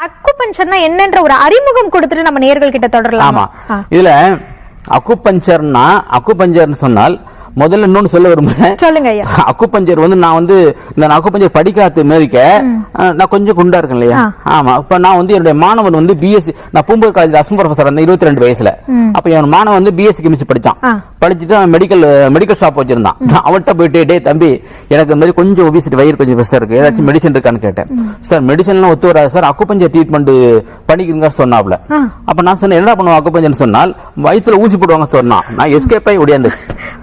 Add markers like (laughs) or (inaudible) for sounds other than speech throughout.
அக்குபஞ்சர்னா என்னன்ற ஒரு அறிமுகம் கொடுத்துட்டு நம்ம நேர்கள் கிட்ட தொடரலாம்? ஆமா. இதுல அக்குபஞ்சர்னா அக்குபஞ்சர்னு சொன்னால் முதல்ல இன்னொன்னு சொல்ல விரும்புறேன். சொல்லுங்க ஐயா. அக்குபஞ்சர் வந்து நான் வந்து இந்த அக்குபஞ்சர் படிக்காத மேரிக்க நான் கொஞ்சம் குண்டா இருக்கேன் இல்லையா? ஆமா. இப்ப நான் வந்து என்னுடைய மாணவன் வந்து பிஎஸ்சி நான் பூம்பூர் காலேஜ் அசிஸ்டன்ட் ப்ரொஃபசர் இருபத்தி ரெண்டு வயசுல. அப்ப என் மாணவன் வந்து பிஎஸ்சி கெமிஸ்ட்ரி படிச்சான். ஆ. படிச்சுட்டு அவன் மெடிக்கல் மெடிக்கல் ஷாப் வச்சிருந்தான். அவன்கிட்ட போயிட்டு டே தம்பி எனக்கு மாதிரி கொஞ்சம் ஒபிசிட்டி வயிறு கொஞ்சம் பெருசா இருக்கு. ஏதாச்சும் மெடிசன் இருக்கான்னு கேட்டேன். சார் மெடிசன்லாம் ஒத்து வராது சார். அக்குபஞ்சர் ட்ரீட்மெண்ட் பண்ணிக்கிறீங்க சொன்னாப்ல. அப்ப நான் சொன்னேன் என்ன பண்ணுவோம் அக்குபஞ்சர் சொன்னால் வயித்துல ஊசி போடுவாங்க சொன்னான். நான் எஸ்கேப் ஆகி ஒடியாந்து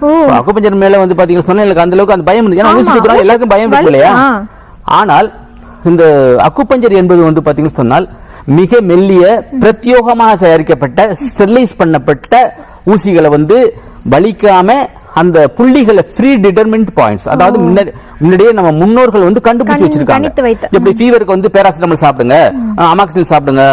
ஓ. அக்குபஞ்சர் மேல வந்து பாத்தீங்கன்னா சொன்னா எனக்கு அந்த அளவுக்கு அந்த பயம் இருக்கு ஏன்னா ஊசி குத்துறோம் எல்லாருக்கும் பயம் இருக்கு இல்லையா. ஆனால் இந்த அக்குபஞ்சர் என்பது வந்து பாத்தீங்கன்னா சொன்னால் மிக மெல்லிய பிரத்யோகமாக தயாரிக்கப்பட்ட ஸ்டெர்லைஸ் பண்ணப்பட்ட ஊசிகளை வந்து வலிக்காம அந்த புள்ளிகளை ஃப்ரீ டிட்டர்மெண்ட் பாயிண்ட்ஸ் அதாவது முன்னாடி- முன்னாடியே நம்ம முன்னோர்கள் வந்து கண்டுபிடிச்சு கண்- வச்சிருக்காங்க. எப்படி ஃபீவருக்கு வந்து பேராசிட்டமல் சாப்பிடுங்க அமாக்சில் சாப்பிடுங்க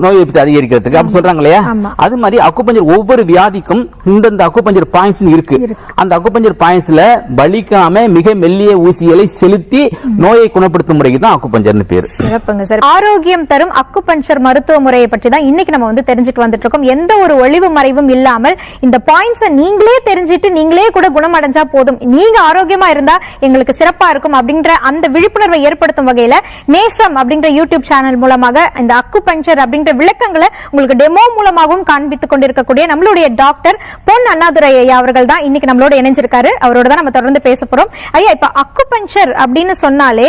நோய் எதிர்ப்பு அதிகரிக்கிறதுக்கு அப்படி சொல்றாங்க இல்லையா. அது மாதிரி அக்குபஞ்சர் ஒவ்வொரு வியாதிக்கும் இந்தந்த அக்குபஞ்சர் பாயிண்ட்ஸ் இருக்கு. அந்த அக்குபஞ்சர் பாயிண்ட்ஸ்ல வலிக்காம மிக மெல்லிய ஊசிகளை செலுத்தி நோயை குணப்படுத்தும் முறைக்கு தான் அக்குபஞ்சர்னு பேரு. சிறப்புங்க சார். ஆரோக்கியம் தரும் அக்குபஞ்சர் மருத்துவ முறையை பற்றி தான் இன்னைக்கு நம்ம வந்து தெரிஞ்சுட்டு வந்துட்டு இருக்கோம். எந்த ஒரு ஒளிவு மறைவும் இல்லாமல் இந்த பாயிண்ட்ஸை நீங்களே தெரிஞ்சுட்டு நீங்களே கூட குணமடைஞ்சா போதும். நீங்க ஆரோக்கியமா இருந்தா எங்களுக்கு சிறப்பா இருக்கும் அப்படின்ற அந்த விழிப்புணர்வை ஏற்படுத்தும் வகையில நேசம் அப்படின்ற யூடியூப் சேனல் மூலமாக இந்த அக்குபஞ்சர் அப்படின்ற விளக்கங்களை உங்களுக்கு டெமோ மூலமாகவும் காண்பித்துக் கொண்டிருக்கக்கூடிய நம்மளுடைய டாக்டர் பொன் அண்ணாதுரை ஐயா அவர்கள் தான் இன்னைக்கு நம்மளோட இணைஞ்சிருக்காரு. அவரோட தான் நம்ம தொடர்ந்து பேச போறோம். ஐயா இப்ப அக்குபஞ்சர் அப்படின்னு சொன்னாலே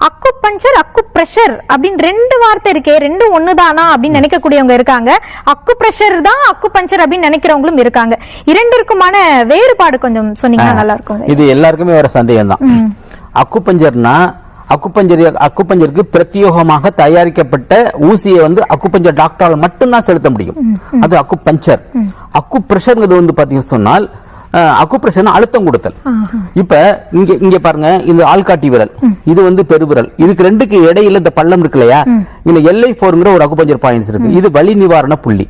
அக்கு பஞ்சர் அக்கு பிரஷர் அப்படின்னு ரெண்டு வார்த்தை இருக்கே ரெண்டும் ஒண்ணுதானா அப்படின்னு நினைக்கக்கூடியவங்க இருக்காங்க. அக்கு பிரஷர் தான் அக்கு பஞ்சர் அப்படின்னு நினைக்கிறவங்களும் இருக்காங்க. இரண்டிற்குமான வேறுபாடு கொஞ்சம் சொன்னீங்கன்னா நல்லா இருக்கும் இது எல்லாருக்குமே வர சந்தேகம் தான் அக்குபஞ்சர்னா அக்குபஞ்சர் அக்குபஞ்சருக்கு பிரத்யோகமாக தயாரிக்கப்பட்ட ஊசியை வந்து அக்குபஞ்சர் டாக்டரால் மட்டும்தான் செலுத்த முடியும். அது அக்குபஞ்சர் அக்கு பிரஷர்ங்கிறது வந்து பாத்தீங்கன்னு சொன்னால் அக்கு பிரஷர் அழுத்தம் கொடுத்தல். இப்ப இங்க இங்க பாருங்க இந்த ஆள்காட்டி விரல். இது வந்து பெருவிரல். இதுக்கு ரெண்டுக்கு இடையில இந்த பள்ளம் இருக்கு இல்லையா? இந்த எல்ஐ போருங்கிற ஒரு அக்குபஞ்சர் பாயிண்ட்ஸ் இருக்கு. இது வலி நிவாரண புள்ளி.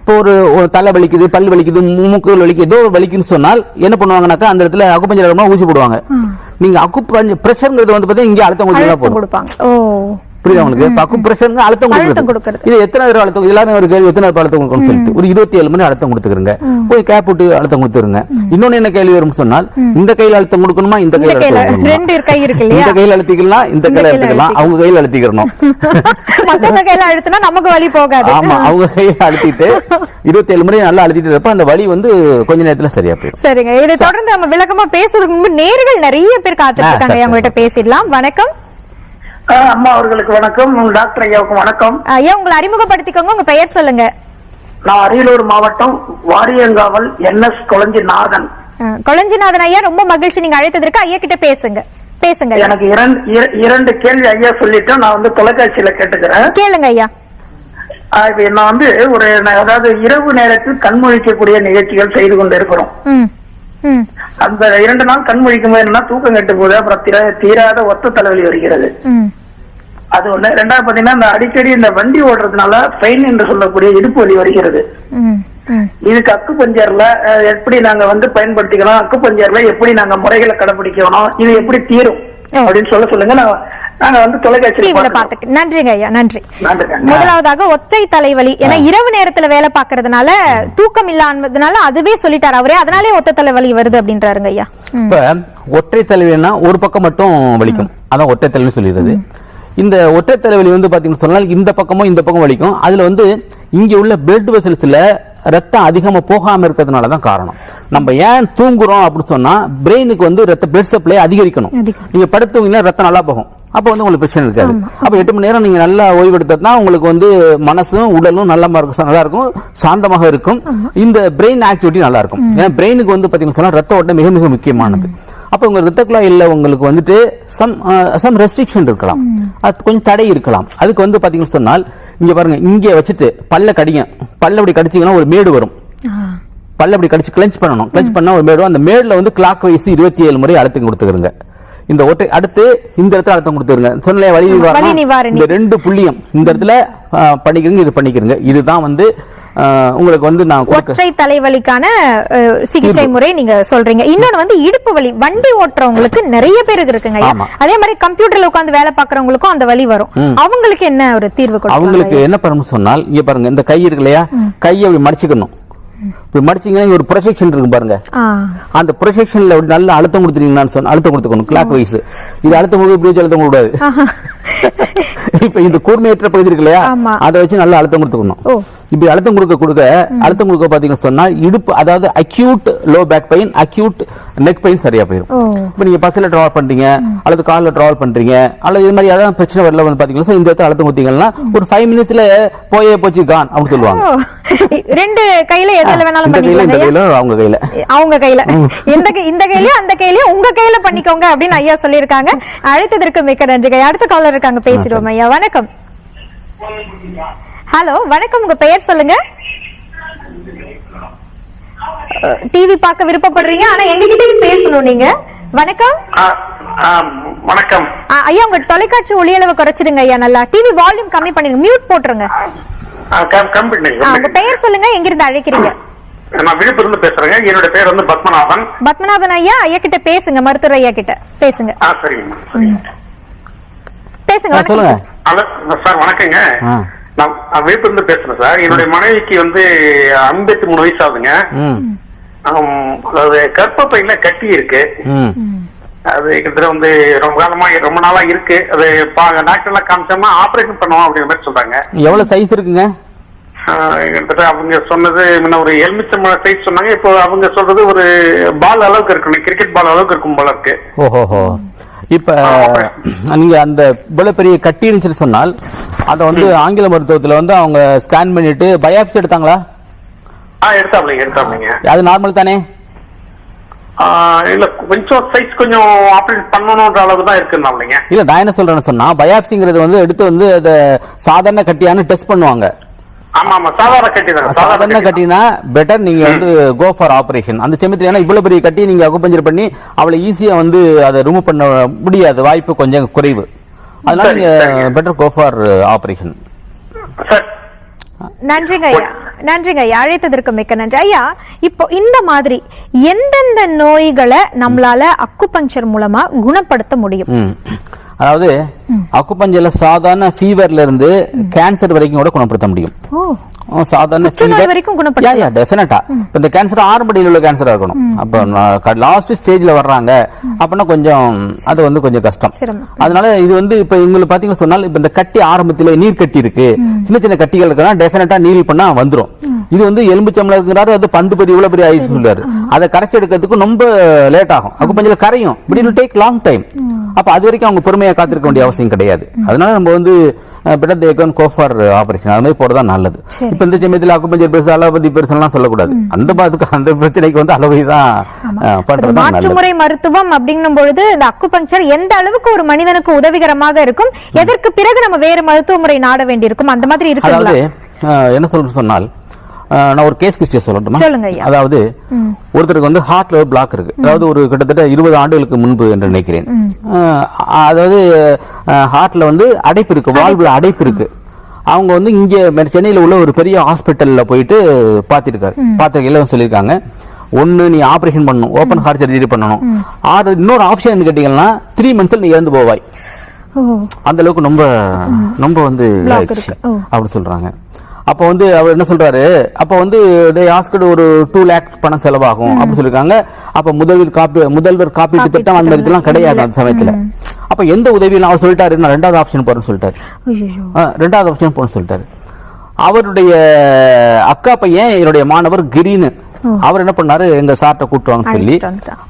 இப்போ ஒரு தலை வலிக்குது பல் வலிக்குது மூக்கு வலிக்குது ஏதோ ஒரு வலிக்குன்னு சொன்னால் என்ன பண்ணுவாங்கனாக்கா அந்த இடத்துல அக்குபஞ்சர் ஊசி போடுவாங்க. நீங்க அக்கு பிரஷர்ங்கிறது வந்து பார்த்தீங்கன்னா இங்க அழுத்தம் கொடுப்பாங்க. புரியுதா உங்களுக்கு? இப்ப அக்கு பிரஷர் அழுத்தம் கொடுக்குறது. இது எத்தனை தடவை அழுத்தம் எல்லாரும் ஒரு கேள்வி எத்தனை தடவை அழுத்தம் கொடுக்கணும்னு சொல்லிட்டு. ஒரு இருபத்தி ஏழு மணி அழுத்தம் கொடுத்துக்கிறங்க. போய் கேப் விட்டு அழுத்தம் கொடுத்துருங்க. இன்னொன்னு என்ன கேள்வி வரும்னு சொன்னால் இந்த கையில அழுத்தம் கொடுக்கணுமா இந்த கையில அழுத்தம்? ரெண்டு கை இருக்கு இல்லையா? இந்த கையில அழுத்திக்கலாம் இந்த கையில அழுத்திக்கலாம். அவங்க கையில அழுத்திக்கிறணும். (laughs) மத்தவங்க கையில அழுத்தினா நமக்கு வலி போகாது. ஆமா அவங்க கையில அழுத்திட்டு இருபத்தி ஏழு முறை நல்லா அழுத்திட்டு இருப்ப அந்த வலி வந்து கொஞ்ச நேரத்துல சரியா போயிடும். சரிங்க. இதை தொடர்ந்து நம்ம விளக்கமா பேசுறதுக்கு முன்பு நேர்கள் நிறைய பேர் காத்துட்டு இருக்காங்க. அவங்ககிட்ட பேசிடலாம். வணக்கம். அம்மா அவர்களுக்கு வணக்கம். டாக்டர் ஐயாவுக்கு வணக்கம். ஐயா உங்களை அறிமுகப்படுத்திக்கோங்க. உங்க பெயர் சொல்லுங்க. நான் அரியலூர் மாவட்டம் வாரியங்காவல் என்எஸ் கொளஞ்சி நாதன் அஹ், கொளஞ்சிநாதன் ஐயா ரொம்ப மகிழ்ச்சி நீங்க அழைத்ததற்கு ஐயா கிட்ட பேசுங்க. பேசுங்க. எனக்கு இரண்டு இர- இரண்டு கேள்வி ஐயா சொல்லிட்டு நான் வந்து தொலைக்காட்சியில கேட்டுக்கிறேன். கேளுங்க ஐயா. நான் வந்து ஒரு அதாவது இரவு நேரத்தில் கண்மொழிக்கக்கூடிய நிகழ்ச்சிகள் செய்து கொண்டு இருக்கிறோம் அந்த இரண்டு நாள் கண்மொழிக்கும் போது என்னன்னா தூக்கம் கெட்டு போகுது. அப்புறம் தீரா- தீராத ஒத்த தலைவலி வருகிறது. அது ஒண்ணு. ரெண்டாவது பாத்தீங்கன்னா இந்த அடிக்கடி இந்த வண்டி ஓடுறதுனால பெயின் என்று சொல்லக்கூடிய இடுப்பு வலி வருகிறது. இதுக்கு அக்கு பஞ்சர்ல எப்படி நாங்க வந்து பயன்படுத்திக்கலாம் அக்கு பஞ்சர்ல எப்படி நாங்க முறைகளை கடைபிடிக்கணும் இது எப்படி தீரும். அப்படின்னு சொல்ல சொல்லுங்க. நான் நாங்க வந்து. பாத்துக்கு நன்றிங்க ஐயா நன்றி. முதலாவதாக ஒற்றை தலைவலி. ஏன்னா இரவு நேரத்துல வேலை பாக்குறதுனால தூக்கம் இல்லாததுனால அதுவே சொல்லிட்டாரு அவரே. அதனாலே ஒத்த தலைவலி வருது அப்படின்றாருங்க ஐயா. இப்ப ஒற்றை தலைவலினா ஒரு பக்கம் மட்டும் வலிக்கும். அதான் ஒற்றை தலைவலி சொல்லிடுறது. இந்த ஒற்றை தலைவலி வந்து பாத்தீங்கன்னா சொன்னால் இந்த பக்கமும் இந்த பக்கம் வலிக்கும். அதுல வந்து இங்க உள்ள பிளட் வெசல்ஸ்ல ரத்தம் அதிகமா போகாம இருக்கிறதுனால தான் காரணம். நம்ம ஏன் தூங்குறோம் அப்படின்னு சொன்னா பிரெயினுக்கு வந்து ரத்த பிளட் சப்ளை அதிகரிக்கணும். அதிகம். நீங்க படுத்தவங்கன்னா ரத்தம் நல்லா போகும். அப்ப வந்து உங்களுக்கு பிரச்சனை இருக்காது. அப்ப எட்டு மணி நேரம் நீங்க நல்லா ஓய்வெடுத்தா தான் உங்களுக்கு வந்து மனசும் உடலும் நல்ல இருக்கும் நல்லா இருக்கும் சாந்தமாக இருக்கும். இந்த பிரெயின் ஆக்டிவிட்டி நல்லா இருக்கும். ஏன்னா பிரெயினுக்கு வந்து பாத்தீங்கன்னா சொன்னா ரத்த ஓட்டம் மிக மிக முக்கியமானது. அப்ப உங்க ரத்த குழாயில் உங்களுக்கு வந்துட்டு சம் சம் ரெஸ்ட்ரிக்ஷன் இருக்கலாம். அது கொஞ்சம் தடை இருக்கலாம். அதுக்கு வந்து பாத்தீங்கன்னா சொன்னால் இங்க பாருங்க இங்க வச்சுட்டு பல்ல கடிங்க. பல்ல அப்படி கடிச்சீங்கன்னா ஒரு மேடு வரும். பல்ல அப்படி கடிச்சு கிளஞ்ச் பண்ணணும். கிளஞ்ச் பண்ணா ஒரு மேடு அந்த மேடுல வந்து கிளாக் வைஸ் இருபத்தி ஏழு முறை அழுத்தம் கொடுத்துக்கிறங்க இந்த ஒற்றை அடுத்து இந்த இடத்துல அழுத்தம் கொடுத்துருங்க. சொன்னல வலி வலி நிவாரணம் நிவாரணி. இந்த ரெண்டு புள்ளியும் இந்த இடத்துல பண்ணிக்கிறீங்க இது பண்ணிக்கிறீங்க இதுதான் வந்து உங்களுக்கு வந்து நான் ஒற்றை தலைவலிக்கான சிகிச்சை முறை நீங்க சொல்றீங்க. இன்னொன்னு வந்து இடுப்பு வலி. வண்டி ஓட்டுறவங்களுக்கு நிறைய பேருக்கு இருக்குங்க. அதே மாதிரி கம்ப்யூட்டர்ல உட்கார்ந்து வேலை பாக்குறவங்களுக்கும் அந்த வலி வரும். அவங்களுக்கு என்ன ஒரு தீர்வு அவங்களுக்கு என்ன பண்ணணும் சொன்னால் இங்க பாருங்க இந்த கை இருக்கு இல்லையா? கையை அப்படி மடிச்சுக்கணும். இப்படி மடிச்சீங்கன்னா ஒரு ப்ரொஜெக்ஷன் இருக்கு பாருங்க. அந்த ப்ரொஜெக்ஷன்ல நல்ல அழுத்தம் கொடுத்துட்டீங்கன்னு சொன்ன அழுத்தம் கொடுத்துக்கணும் கிளாக் வைஸ் இது அழுத்தம் கொடுக்க இப்படி வச்சு அழுத்தம் கொடுக்கூடாது (laughs) இப்ப இந்த கூர்மையற்ற பகுதி இருக்கு இல்லையா. அதை வச்சு நல்ல அழுத்தம் கொடுத்துக்கணும். ஓ. இப்படி அழுத்தம் கொடுக்க கொடுக்க அழுத்தம் கொடுக்க பாத்தீங்கன்னு சொன்னா இடுப்பு அதாவது acute low back pain acute neck pain சரியா போயிடும். இப்ப நீங்க பஸ்ல டிராவல் பண்றீங்க அல்லது கார்ல டிராவல் பண்றீங்க அல்லது இது மாதிரி ஏதாவது பிரச்சனை வரல வந்து பாத்தீங்கன்னா இந்த இடத்துல அழுத்தம் கொடுத்தீங்கன்னா ஒரு ஃபைவ் மினிட்ஸ்ல போயே போச்சு கான் அப்படின்னு சொல்லுவாங்க. ரெண்டு கையில எதுல வேணாலும் இந்த கையில கையில அவங்க கையில. அவங்க கையில. இந்த இந்த கையிலயும் அந்த கையிலயும் உங்க கையில பண்ணிக்கோங்க அப்படின்னு ஐயா சொல்லியிருக்காங்க. அழைத்ததற்கு மிக்க நன்றி அடுத்த காலர் இருக்காங்க பேசிடுவோம் ஐயா. வணக்கம். ஹலோ வணக்கம். உங்க பெயர் சொல்லுங்க. டிவி பார்க்க விருப்பப்படுறீங்க. ஆனா எங்ககிட்டயும் பேசணும் நீங்க. வணக்கம். வணக்கம். ஐயா உங்க தொலைக்காட்சி ஒளியளவு குறைச்சிடுங்க ஐயா நல்லா. டிவி வால்யூம் கம்மி பண்ணிடுங்க. மியூட் போட்டுருங்க. உங்க பெயர் சொல்லுங்க. எங்கிருந்து அழைக்கிறீங்க? நான் விழுப்புரம் பேசுறேங்க. என்னோட பேர் வந்து பத்மநாபன். பத்மநாபன் ஐயா ஐயா கிட்ட பேசுங்க. மருத்துவர் ஐயா கிட்ட பேசுங்க. பேசுங்க சொல்லுங்க. சார். வணக்கங்க. நான் விழுப்புரம் பேசுறேன் சார். என்னுடைய மனைவிக்கு வந்து ஐம்பத்தி மூணு வயசு ஆகுதுங்க அதாவது கர்ப்பப்பையில கட்டி இருக்கு. அது கிட்டத்தட்ட வந்து ரொம்ப காலமா ரொம்ப நாளா இருக்கு. அது டாக்டர்ல காமிச்சோம்னா ஆபரேஷன் பண்ணுவோம் அப்படிங்கிற மாதிரி சொல்றாங்க. எவ்வளவு சைஸ் இருக்குங்க? கிட்டத்தட்ட அவங்க சொன்னது முன்ன ஒரு எலுமிச்சம்பழ சைஸ் சொன்னாங்க. இப்போ அவங்க சொல்றது ஒரு பால் அளவுக்கு இருக்கணும் கிரிக்கெட் பால் அளவுக்கு இருக்கும் போல இருக்கு. இப்ப நீங்க அந்த இவ்வளவு பெரிய கட்டி இருந்துச்சுன்னு சொன்னால் அதை வந்து ஆங்கில மருத்துவத்துல வந்து அவங்க ஸ்கேன் பண்ணிட்டு பயாப்சி எடுத்தாங்களா? ஆ எடுத்தாப்லைங்க எடுத்தாப்லைங்க அது நார்மல் தானே? இல்ல கொஞ்சம் சைஸ் கொஞ்சம் ஆப்ரேட் பண்ணணுன்ற அளவுக்கு தான் இருக்குன்னாப்லைங்க இல்ல நான் என்ன சொல்றேன்னு சொன்னா பயாப்சிங்கிறது வந்து எடுத்து வந்து அதை சாதாரண கட்டியான்னு டெஸ்ட் பண்ணுவாங்க. சாதாரண கட்டினா பெட்டர் நீங்க வந்து கோ ஃபார் ஆபரேஷன் அந்த ஏன்னா இவ்வளவு பெரிய கட்டி நீங்க அக்குபஞ்சர் பண்ணி அவளை ஈஸியா வந்து அதை ரிமூவ் பண்ண முடியாது. வாய்ப்பு கொஞ்சம் குறைவு. அதனால நீங்க. Better go for operation sir. நன்றிங்க ஐயா. நன்றிங்க ஐயா. அழைத்ததற்கு மிக்க நன்றி. ஐயா இப்போ இந்த மாதிரி எந்தெந்த நோய்களை நம்மளால அக்குபஞ்சர் மூலமா குணப்படுத்த முடியும். அதாவது அக்குபஞ்சர்ல சாதாரண ஃபீவர்ல இருந்து கேன்சர் வரைக்கும் கூட குணப்படுத்த முடியும். சாதாரண fever- வரைக்கும். இப்ப இந்த கேன்சர் ஆரம்படியில் உள்ள கேன்சரா இருக்கணும். அப்ப லாஸ்ட் ஸ்டேஜ்ல வர்றாங்க. அப்படின்னா கொஞ்சம் அது வந்து கொஞ்சம் கஷ்டம். அதனால இது வந்து இப்ப உங்களுக்கு பாத்தீங்கன்னா சொன்னால் இப்ப இந்த கட்டி ஆரம்பத்துல நீர் கட்டி இருக்கு. சின்ன சின்ன கட்டிகள் இருக்குன்னா டெஃபினட்டா நீல் பண்ணா வந்துரும். இது வந்து எலும்புச்சம்பளம் இருக்கிறாரு அது பந்து இவ்வளவு பெரிய ஆயிடுச்சு சொல்றாரு. அதை கரைச்சி எடுக்கிறதுக்கு ரொம்ப லேட் ஆகும். கரையும். இப்படி டேக் லாங் டைம் அப்ப அது வரைக்கும் அவங்க பொறுமையா காத்திருக்க வேண்டிய அவசியம் கிடையாது. அதனால நம்ம வந்து பெட்டர் தேக்கன் கோஃபார் ஆபரேஷன் அது மாதிரி போறதா நல்லது. இப்ப இந்த சமயத்துல அக்குப்பஞ்சர் பெருசு அலோபதி பெருசுலாம் சொல்லக்கூடாது. அந்த பாதுக்கு அந்த பிரச்சனைக்கு வந்து அலோபதி தான் பண்றது மாற்றுமுறை மருத்துவம் அப்படின்னும் பொழுது இந்த அக்குபஞ்சர் எந்த அளவுக்கு ஒரு மனிதனுக்கு உதவிகரமாக இருக்கும் எதற்கு பிறகு நம்ம வேறு மருத்துவ முறை நாட வேண்டியிருக்கும்? அந்த மாதிரி அஹ், என்ன சொல்ற சொன்னால் நான் ஒரு கேஸ் ஹிஸ்டரி சொல்லட்டுமா. அதாவது ஒருத்தருக்கு வந்து ஹார்ட்ல ஒரு பிளாக் இருக்கு. அதாவது ஒரு கிட்டத்தட்ட இருபது ஆண்டுகளுக்கு முன்பு என்று நினைக்கிறேன். அதாவது ஹார்ட்ல வந்து அடைப்பு இருக்கு வாழ்வுல அடைப்பு இருக்கு. அவங்க வந்து இங்க சென்னையில உள்ள ஒரு பெரிய ஹாஸ்பிட்டல்ல போயிட்டு பார்த்திருக்காரு. பார்த்த சொல்லியிருக்காங்க. ஒன்னு நீ ஆபரேஷன் பண்ணணும். ஓபன் ஹார்ட் சர்ஜரி பண்ணணும். ஆறு இன்னொரு ஆப்ஷன் கேட்டீங்கன்னா த்ரீ மந்த்ஸ்ல நீ இறந்து போவாய். அந்த அளவுக்கு ரொம்ப ரொம்ப வந்து Block இதாயிடுச்சு. இருக்கு. ஓ. அப்படி சொல்றாங்க. அப்ப வந்து அவர் என்ன சொல்றாரு? அப்ப வந்து டே ஆஸ்கட் ஒரு டூ லேக்ஸ் பணம் செலவாகும் அப்படி சொல்லிருக்காங்க அப்ப முதல்வர் காப்பி முதல்வர் காப்பீட்டு திட்டம் அந்த மாதிரி இதெல்லாம் கிடையாது அந்த சமயத்துல. அப்ப எந்த உதவியும் அவர் சொல்லிட்டாரு. நான் ரெண்டாவது ஆப்ஷன் போறேன்னு சொல்லிட்டாரு. ரெண்டாவது ஆப்ஷன் போன்னு சொல்லிட்டாரு. அவருடைய அக்கா பையன் என்னுடைய மாணவர் கிரீன் அவர் என்ன பண்ணாரு எங்க சார்ட்ட கூட்டுவாங்கன்னு சொல்லி.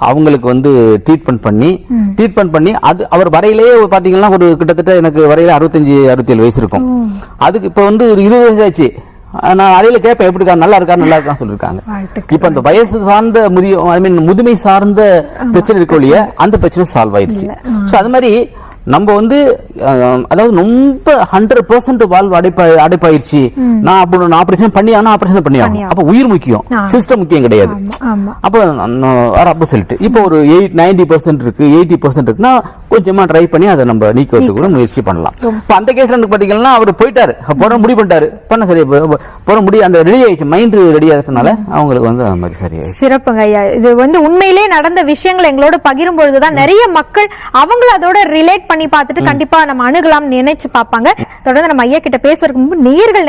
அவங்களுக்கு வந்து ட்ரீட்மெண்ட் பண்ணி ட்ரீட்மெண்ட் பண்ணி அது அவர் வரையிலேயே பாத்தீங்கன்னா ஒரு கிட்டத்தட்ட எனக்கு வரையில அறுபத்தஞ்சு அறுபத்தேழு வயசு இருக்கும். அதுக்கு இப்ப வந்து ஒரு இருபது வயசு ஆச்சு நான் அறையில கேட்பேன் எப்படி இருக்கா நல்லா இருக்கா நல்லா இருக்கான்னு சொல்லிருக்காங்க. வாழ்த்துக்கள். இப்ப அந்த வயசு சார்ந்த முதிய ஐ மீன் முதுமை சார்ந்த பிரச்சனை இருக்க ஒழிய அந்த பிரச்சனை சால்வ் ஆயிடுச்சு. சோ அது மாதிரி நம்ம வந்து அதாவது ரொம்ப ஹண்ட்ரட் பெர்சன்ட் வாழ்வு அடைப்பா அடைப்பாயிருச்சு. நான் அப்படி நான் ஆபரேஷன் பண்ணி ஆனா ஆபரேஷன் பண்ணி ஆகணும். அப்ப உயிர் முக்கியம். சிஸ்டம் முக்கியம் கிடையாது. அப்போ அப்போ சொல்லிட்டு. இப்போ ஒரு எயிட் நைன்டி பர்சன்ட் இருக்கு எயிட்டி பர்சன்ட் இருக்குன்னா கொஞ்சமா ட்ரை பண்ணி அதை நம்ம நீக்கிறதுக்கு கூட முயற்சி பண்ணலாம். இப்ப அந்த கேஸ்ல எனக்கு பாத்தீங்கன்னா அவர் போயிட்டாரு. போற முடிவு பண்ணிட்டாரு. பண்ண சரி போற முடி அந்த ரெடி ஆயிடுச்சு மைண்ட் ரெடி ஆகிறதுனால அவங்களுக்கு வந்து அந்த மாதிரி சரி சிறப்புங்க ஐயா. இது வந்து உண்மையிலே நடந்த விஷயங்களை எங்களோட பகிரும் பொழுதுதான் நிறைய மக்கள் அவங்கள அதோட ரிலேட் பண்ணி பார்த்துட்டு கண்டிப்பா நம்ம அணுகலாம் நினைச்சு பார்ப்பாங்க. தொடர்ந்து நம்ம ஐயா கிட்ட பேசுறதுக்கு முன்பு நேர்கள்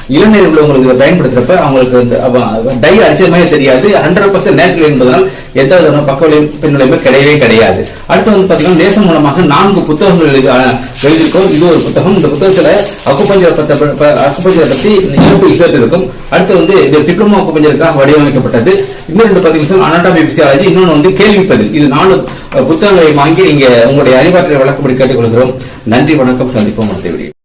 இளநீர் உள்ளவங்களுக்கு இதை பயன்படுத்துறப்ப அவங்களுக்கு வந்து டை அடிச்சதுமே தெரியாது ஹண்ட்ரட் பர்சன்ட் நேச்சுரல் என்பதனால் எந்த விதமான பக்க விளைவு பின்னலையுமே கிடையவே கிடையாது. அடுத்து வந்து பாத்தீங்கன்னா நேசம் மூலமாக நான்கு புத்தகங்கள் எழுதி எழுதியிருக்கோம். இது ஒரு புத்தகம். இந்த புத்தகத்துல அக்குப்பஞ்சரை பத்த அக்குப்பஞ்சரை பத்தி யூடியூப் ரிசர்ச் இருக்கும். அடுத்து வந்து இது டிப்ளமோ அக்குப்பஞ்சருக்காக வடிவமைக்கப்பட்டது. இன்னும் ரெண்டு பாத்தீங்கன்னா அனாட்டமி பிசியாலஜி இன்னொன்று வந்து கேள்விப்பதில் இது நாலு புத்தகங்களை வாங்கி நீங்க உங்களுடைய அறிவாற்றலை வழக்கப்படி கேட்டுக்கொள்கிறோம். நன்றி வணக்கம். சந்திப்போம். அடுத்த வீடியோ